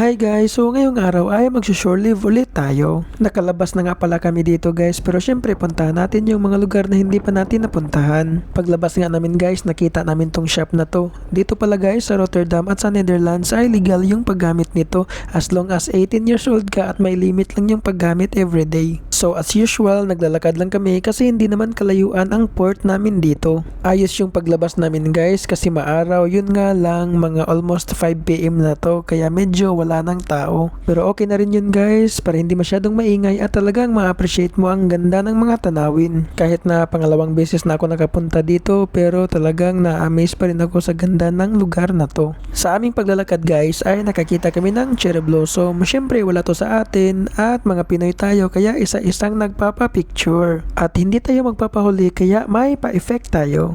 Hi guys, so ngayong araw ay mag-shore live ulit tayo. Nakalabas na nga pala kami dito guys pero syempre puntahan natin yung mga lugar na hindi pa natin napuntahan. Paglabas nga namin guys nakita namin tong shop na to. Dito pala guys sa Rotterdam at sa Netherlands ay legal yung paggamit nito as long as 18 years old ka at may limit lang yung paggamit everyday. So as usual naglalakad lang kami kasi hindi naman kalayuan ang port namin dito. Ayos yung paglabas namin guys kasi maaraw yun nga lang mga almost 5pm na to kaya medyo wala nang tao. Pero okay na rin yun guys para hindi masyadong maingay at talagang ma-appreciate mo ang ganda ng mga tanawin. Kahit na pangalawang beses na ako nakapunta dito pero talagang na-amaze pa rin ako sa ganda ng lugar na to. Sa aming paglalakad guys ay nakakita kami ng cherry blossom. Siyempre wala to sa atin at mga Pinoy tayo kaya isa-isang nagpapa-picture. At hindi tayo magpapahuli kaya may pa-effect tayo.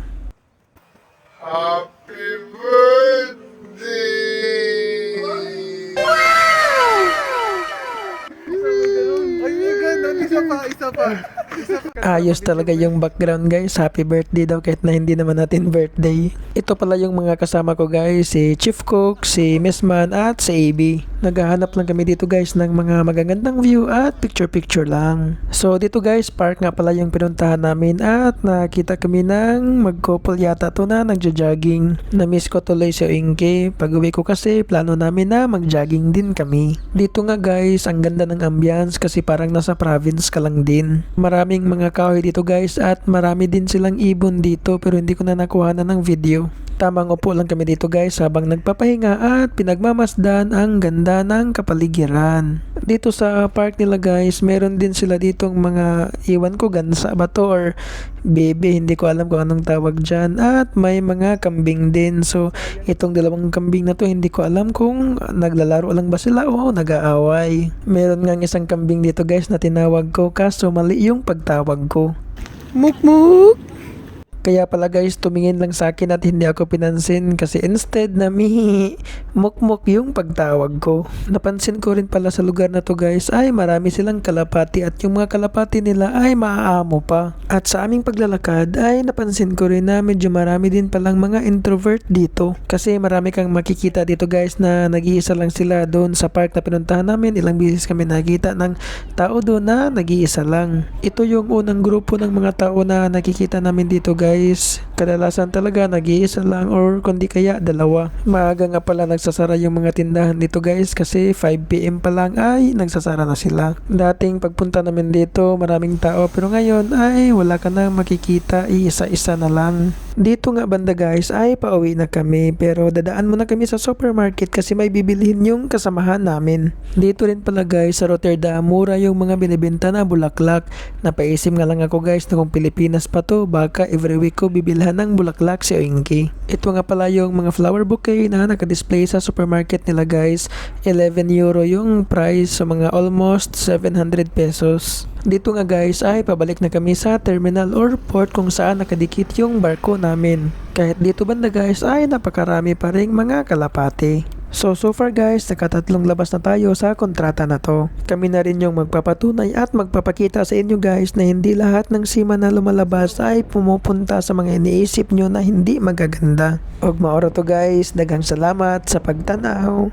Happy Isa pa, isa pa. Ayos talaga yung background guys. Happy birthday daw kahit na hindi naman natin birthday. Ito pala yung mga kasama ko guys. Si Chief Cook, si Miss Man at si AB. Naghahanap lang kami dito guys ng mga magagandang view at picture-picture lang. So dito guys, park nga pala yung pinuntahan namin at nakita kami ng mag-couple yata to na nagja-jogging. Na-miss ko tuloy si Inke. Pag uwi ko kasi plano namin na mag-jogging din kami. Dito nga guys, ang ganda ng ambience kasi parang nasa province ka lang din. Maraming mga kahoy dito guys at marami din silang ibon dito pero hindi ko na nakuha na ng video. Tamang upo lang kami dito guys habang nagpapahinga at pinagmamasdan ang ganda ng kapaligiran. Dito sa park nila guys, meron din sila ditong mga iwan ko gansa ba to or bebe, hindi ko alam kung anong tawag dyan. At may mga kambing din. So itong dalawang kambing na to hindi ko alam kung naglalaro lang ba sila o nag-aaway. Meron nga isang kambing dito guys na tinawag ko kaso mali yung pagtawag ko. Mukmuk! Kaya pala guys, tumingin lang sa akin at hindi ako pinansin kasi instead na mihi, mukmuk yung pagtawag ko. Napansin ko rin pala sa lugar na to guys ay marami silang kalapati at yung mga kalapati nila ay maaamo pa. At sa aming paglalakad ay napansin ko rin na medyo marami din palang mga introvert dito. Kasi marami kang makikita dito guys na nag-iisa lang sila doon sa park na pinuntahan namin. Ilang beses kami nakita ng tao doon na nag-iisa lang. Ito yung unang grupo ng mga tao na nakikita namin dito guys. Kadalasan talaga nag-iisa lang or kundi kaya dalawa. Maaga nga pala nagsasara yung mga tindahan dito guys kasi 5pm pa lang ay nagsasara na sila. Dating pagpunta namin dito maraming tao pero ngayon ay wala ka na makikita isa-isa na lang. Dito nga banda guys ay pauwi na kami pero dadaan muna kami sa supermarket kasi may bibilihin yung kasamahan namin. Dito rin pala guys sa Rotterdam mura yung mga binibenta na bulaklak. Napaisim nga lang ako guys na kung Pilipinas pa to baka every week ko bibilhan ng bulaklak si Oinky. Ito nga pala yung mga flower bouquet na nakadisplay sa supermarket nila guys. 11 euro yung price sa mga almost 700 pesos. Dito nga guys ay pabalik na kami sa terminal or port kung saan nakadikit yung barko namin. Kahit dito banda guys ay napakarami pa ring mga kalapate. So, so far guys, nakatatlong labas na tayo sa kontrata na to. Kami na rin yung magpapatunay at magpapakita sa inyo guys na hindi lahat ng sima na lumalabas ay pumupunta sa mga iniisip nyo na hindi magaganda. Og maoro to guys, dagang salamat sa pagtanaw.